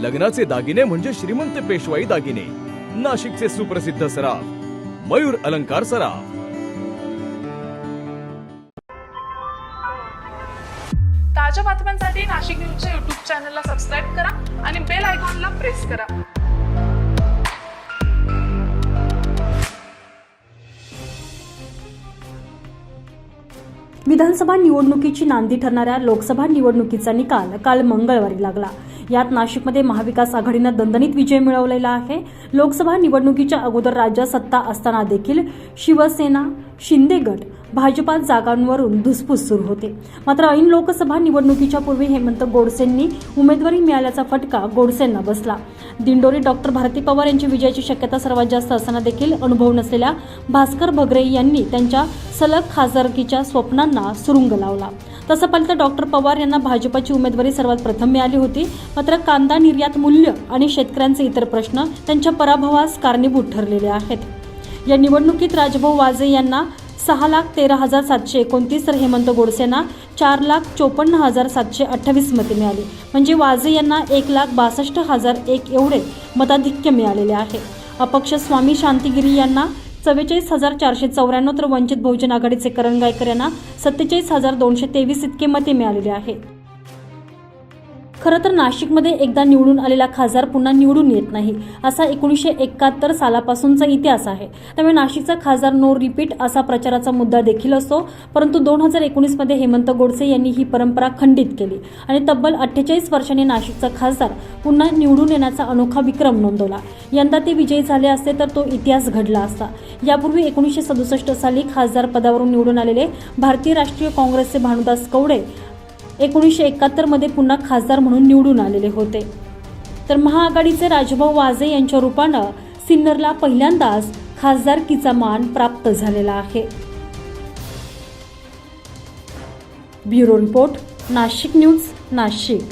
लग्नाचे दागिने म्हणजे श्रीमंत पेशवाई दागिने. नाशिकचे सुप्रसिद्ध सराफ मयूर अलंकार सराफ. ताज्या बातम्यांसाठी नाशिक न्यूजच्या युट्यूब चॅनलला सबस्क्राईब करा आणि बेल आयकॉनला प्रेस करा. विधानसभा निवडणुकीची नांदी ठरणाऱ्या लोकसभा निवडणुकीचा निकाल काल मंगळवारी लागला. यात नाशिकमध्ये महाविकास आघाडीनं दणदणीत विजय मिळवलेला आहे. लोकसभा निवडणुकीच्या अगोदर राज्यात सत्ता असताना देखील शिवसेना शिंदे गट भाजपात जागांवरून धुसफूस सुरू होते. मात्र ऐन लोकसभा निवडणुकीच्या पूर्वी हेमंत गोडसेंनी उमेदवारी मिळाल्याचा फटका गोडसेंना बसला. दिंडोरी डॉक्टर भारती पवार यांची विजयाची शक्यता सर्वात जास्त असताना देखील अनुभव नसलेल्या भास्कर भगरे यांनी त्यांच्या सलग खासदारकीच्या स्वप्नांना सुरुंग लावला. तसं पाहिलं तर डॉक्टर पवार यांना भाजपची उमेदवारी सर्वात प्रथम मिळाली होती. मात्र कांदा निर्यात मूल्य आणि शेतकऱ्यांचे इतर प्रश्न त्यांच्या पराभवास कारणीभूत ठरलेले आहेत. या निवडणुकीत राजभाऊ वाजे यांना सहा लाख तेरा हजार सातशे एकोणतीस तर हेमंत गोडसेंना चार लाख चोपन्न हजार सातशे अठ्ठावीस मते मिळाली. म्हणजे वाजे यांना एक लाख बासष्ट हजार एक एवढे मताधिक्य मिळालेले आहे. अपक्ष स्वामी शांतिगिरी यांना चव्वेचाळीस हजार चारशे चौऱ्याण्णव तर वंचित बहुजन आघाडीचे करण गायकर यांना सत्तेचाळीस हजार दोनशे तेवीस इतके मते मिळालेले आहेत खरं तर नाशिकमध्ये एकदा निवडून आलेला खासदार पुन्हा निवडून येत नाही असा एकोणीसशे एकाहत्तर सालापासूनचा इतिहास आहे. त्यामुळे नाशिकचा खासदार नो रिपीट असा प्रचाराचा मुद्दा देखील असतो परंतु दोन हजार एकोणीसमध्ये हेमंत गोडसे यांनी ही परंपरा खंडित केली आणि तब्बल अठ्ठेचाळीस वर्षांनी नाशिकचा खासदार पुन्हा निवडून येण्याचा अनोखा विक्रम नोंदवला. यंदा ते विजयी झाले असते तर तो इतिहास घडला असता. यापूर्वी एकोणीसशे सदुसष्ट साली खासदार पदावरून निवडून आलेले भारतीय राष्ट्रीय काँग्रेसचे भानुदास कवडे एकोणीसशे एकाहत्तरमध्ये पुन्हा खासदार म्हणून निवडून आलेले होते. तर महाआघाडीचे राजभाऊ वाजे यांच्या रूपानं सिन्नरला पहिल्यांदाच खासदारकीचा मान प्राप्त झालेला आहे. Bureau report Nashik news Nashik.